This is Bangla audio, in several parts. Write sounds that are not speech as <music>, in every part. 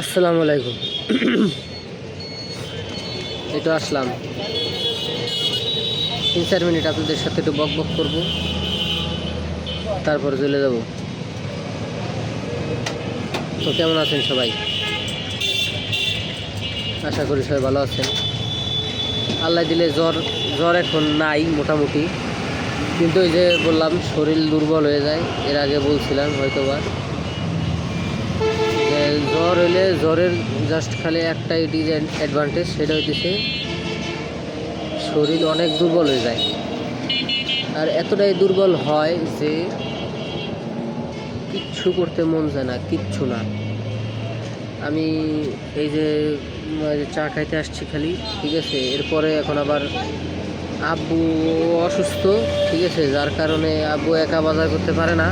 আসসালামু আলাইকুম। এটা আসলাম। তিন, চার মিনিট আপনাদের সাথে একটু বক বক করব। তারপর চলে যাব। তো কেমন আছেন সবাই? আশা করি সবাই ভালো আছেন। আল্লাহ দিলে জ্বর জ্বর এখন নাই মোটামুটি। কিন্তু ওই যে বললাম, শরীর দুর্বল হয়ে যায়। এর আগে বলছিলাম হয়তোবা। জ্বর হলে জ্বরের জাস্ট খালি একটাই ডিজাইন অ্যাডভান্টেজ সেটা হইতেছে শরীর অনেক দুর্বল হয়ে যায়। আর এতটাই দুর্বল হয় যে কিচ্ছু করতে মন যায় না, কিচ্ছু না। আমি এই যে চা খাইতে আসছি খালি, ঠিক আছে? এরপরে এখন আবার আব্বু অসুস্থ, ঠিক আছে? যার কারণে আব্বু একা বাজার করতে পারে না।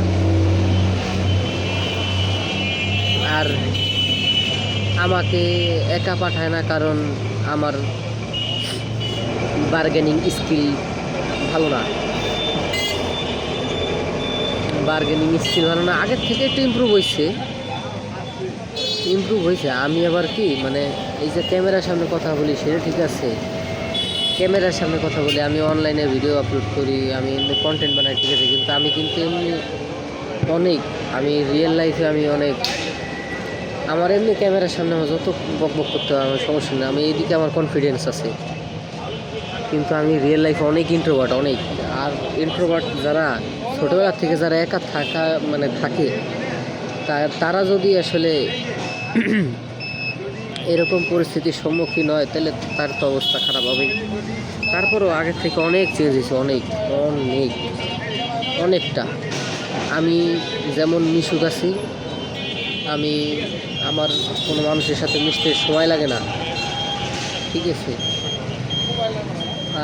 আর আমাকে একা পাঠায় না কারণ আমার বার্গেনিং স্কিল ভালো না। বার্গেনিং স্কিল ভালো না। আগের থেকে একটু ইমপ্রুভ হয়েছে ইমপ্রুভ হয়েছে আমি আবার কি মানে এই যে ক্যামেরার সামনে কথা বলি, সেটা ঠিক আছে। ক্যামেরার সামনে কথা বলি, আমি অনলাইনে ভিডিও আপলোড করি, আমি এমনি কন্টেন্ট বানাই, ঠিক আছে। কিন্তু আমি কিন্তু এমনি অনেক, আমি রিয়েল লাইফে আমি অনেক আমার এমনি ক্যামেরার সামনে আমার যত বক বক করতে হবে আমার সমস্যা নেই। আমি এইদিকে আমার কনফিডেন্স আছে। কিন্তু আমি রিয়েল লাইফে অনেক ইন্ট্রোভার্ট অনেক। আর ইন্ট্রোভার্ট যারা, ছোটোবেলা থেকে যারা একা থাকা মানে থাকে তারা যদি আসলে <clears throat> এরকম পরিস্থিতির সম্মুখীন হয়, তাহলে তার তো অবস্থা খারাপ হবেই। তারপরও আগের থেকে অনেক চেঞ্জ হয়েছে, অনেক অনেক, অনেকটা। আমি যেমন মিশুক আছি, আমি আমার কোনো মানুষের সাথে মিশতে সময় লাগে না। ঠিক আছে?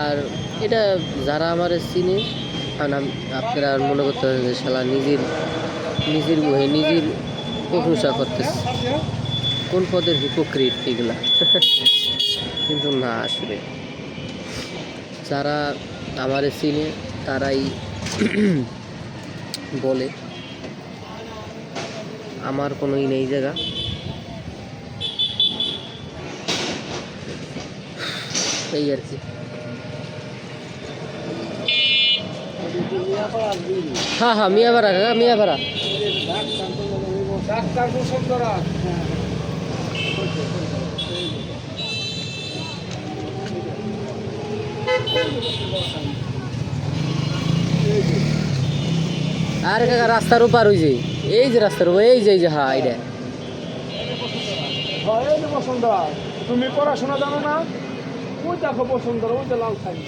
আর এটা যারা আমার চিনে আপনারা আর মনে করতে পারেন যে শালা নিজের নিজের মুখে নিজের প্রশংসা করতেছে। কোন পদের হিপোক্রিট এগুলা? কিন্তু না আসলে। যারা আমারে চিনে, তারাই বলে। আমার কোনো ই নেই জায়গা। এই আর কি। হ্যাঁ হ্যাঁ মিয়াপাড়া কাকা মিয়াপাড়া ডাক্তার বসন্তরা আরে কাকা, রাস্তার ওপার ওই এই যে রাস্তার ওপার, এই যে এই যে হ্যাঁ এইটা। হয় তুমি পড়াশোনা জানো না? ওই দেখো বসন্তরা ওই যে লাল সাইন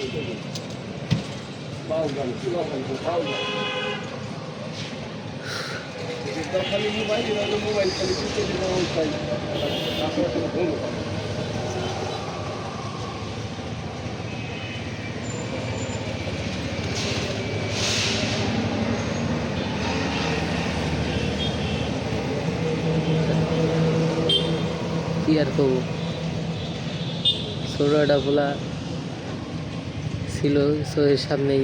বাউগান বাউগান বাউগান খালি মোবাইল মোবাইল খালি চিন্তা দিলে ওই চাই কি আর করব ছোটো একটা ফোলা ছিল সো সামনেই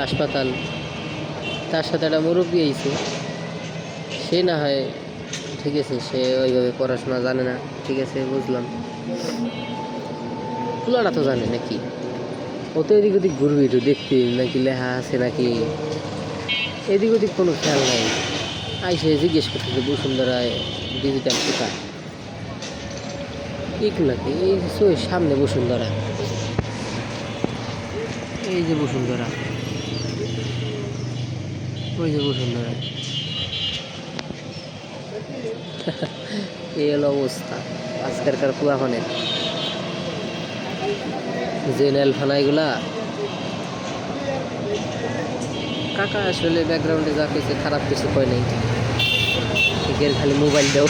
হাসপাতাল। তার সাথে একটা মুরব্বী আইছে সে না হয় ঠিক আছে, সে ওইভাবে পড়াশোনা জানে না। ঠিক আছে, বুঝলাম। ফুলাটা তো জানে নাকি? ও তো এদিক ওদিক ঘুরবি একটু দেখতে, নাকি লেখা আছে নাকি? এদিক ওদিক কোনো খেয়াল নাই। আইসে জিজ্ঞেস করতেছে বসুন্ধরায় ডিজিটাল শেখা এগুলাকে এই যে সামনে বসুন্ধরা। এই যে বসুন্ধরা। ওই যে বসুন্ধরা। <laughs> এই হলো অবস্থা আজকালকার কুয়াখানের যে নেলফানা এগুলা। কাকা আসলে ব্যাকগ্রাউন্ডে যা কিছু খারাপ কিছু কয় নাই। এর খালি মোবাইল দাও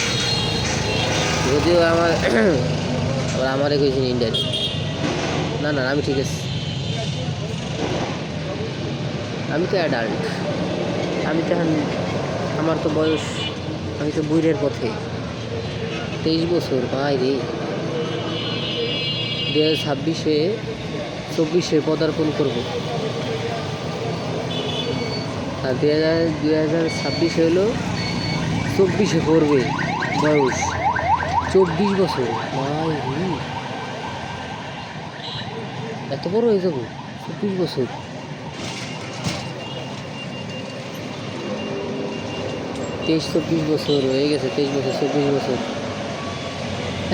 যদিও আমার <clears throat> আবার আমারে কইছেন ইন্ডিয়ান। না না, আমি ঠিক আছে। আমি তো অ্যাডাল্ট আমি তো এখন আমার তো বয়স আমি তো বুড়ের পথে। তেইশ বছর, ভাই রে। দু হাজার ছাব্বিশে চব্বিশে পদার্পণ করব। আর দু হাজার দু হাজার ছাব্বিশে হলো চব্বিশে পড়বে বয়স। চব্বিশ বছর। এত বড় হয়ে যাব? চব্বিশ বছর। তেইশ, চব্বিশ বছর, হয়ে গেছে তেইশ বছর, চব্বিশ বছর।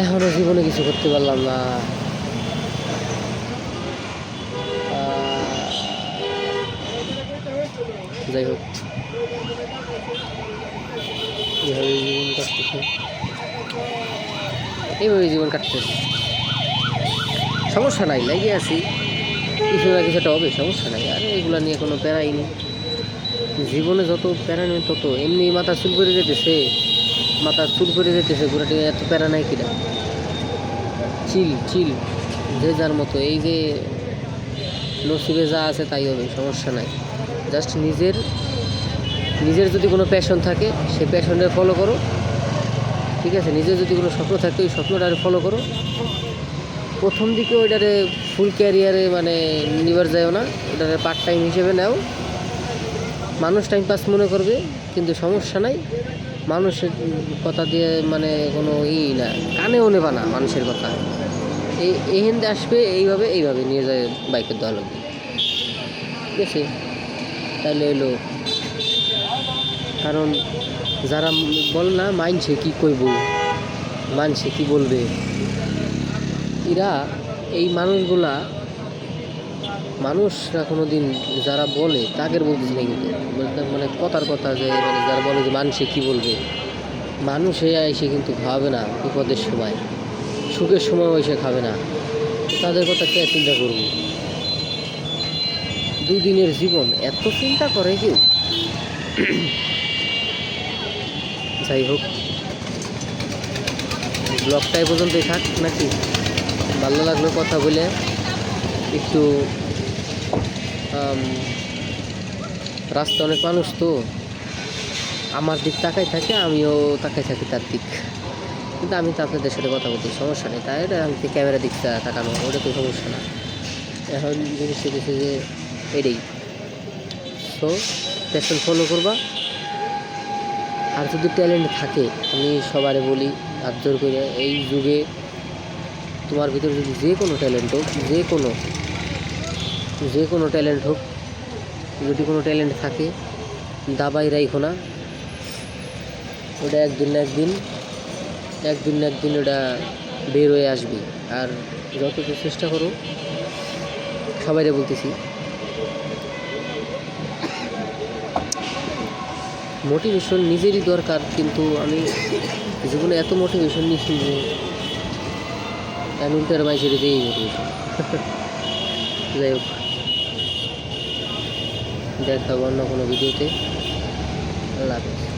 এখনও জীবনে কিছু করতে পারলাম না। যাই হোক। এভাবে জীবন কাটতেছে। এইভাবে জীবন কাটতেছে। সমস্যা নাই, লাগিয়ে আছি। কিছু না কিছু একটা হবে, সমস্যা নাই। আর এগুলো নিয়ে কোনো প্যারাই নেই। জীবনে যত প্যারা নেই তত। এমনি মাথা চুল করে যেতেছে, মাথা চুল করে যেতেছে গোড়াটি এত প্যারা নাই কিনা? চিল চিল। যে যার মতো, এই যে নসিবে যা আছে তাই হবে, সমস্যা নাই। জাস্ট নিজের নিজের যদি কোনো প্যাশন থাকে, সেই প্যাশনটা ফলো করো। ঠিক আছে নিজের যদি কোনো স্বপ্ন থাকে, ওই স্বপ্নটারে ফলো করো। প্রথম দিকে ওইটারে ফুল ক্যারিয়ারে মানে নিবার যায়ও না ওটারে পার্ট টাইম হিসেবে নাও। মানুষ টাইম পাস মনে করবে, কিন্তু সমস্যা নাই। মানুষের কথা দিয়ে মানে কোনো ই না, কানেও নেবা না মানুষের কথা। এই এহেন্দে আসবে, এইভাবে এইভাবে নিয়ে যায় বাইকের লাগবে। ঠিক আছে? তাহলে এলো কারণ যারা বল না, মানছে, কি কইব? মানছে, কি বলবে? এরা, এই মানুষগুলা, মানুষরা কোনো দিন যারা বলে, তাদের বলতেছে না কিন্তু। মানে কথার কথা যে মানে যারা বলে যে মানুষে কী বলবে? মানুষ এ এসে কিন্তু খাবে না বিপদের সময়। সুখের সময় এসে খাবে না। তাদের কথা কে চিন্তা করব? দুদিনের জীবন, এত চিন্তা করে কেউ? যাই হোক। ব্লগটাই পর্যন্তই থাক নাকি? ভালো লাগল কথা বলে একটু রাস্তা অনেক মানুষ তো। আমার দিক তাকাই থাকে, আমিও তাকাই থাকি তার দিক। কিন্তু আমি তো আপনাদের সাথে কথা বলতে সমস্যা নেই, তাই এটা আমি ক্যামেরা দিকটা তাকানো, ওটা তো সমস্যা না। এখন জিনিস হচ্ছে যে, এটাই। সো প্যাশন ফলো করবা। আর যদি ট্যালেন্ট থাকে, আমি সবারে বলি, হাত জোর করে, এই যুগে তোমার ভিতরে যদি যে কোনো ট্যালেন্ট হোক, যে কোনো যে কোনো ট্যালেন্ট হোক, যদি কোনো ট্যালেন্ট থাকে, দাবাই রাইখো না। ওটা একদিন না একদিন একদিন না একদিন ওটা বের হয়ে আসবে। আর যতটুকু চেষ্টা করো, সবাইরে বলতেছি। মোটিভেশন নিজেরই দরকার, কিন্তু আমি জীবনে এত মোটিভেশন নিচ্ছি যে এমনটার মাইসের দিয়েই মোটিভেশন যাই হোক। দেখাবো অন্য কোনো ভিডিওতে। আল্লাহ হাফেজ।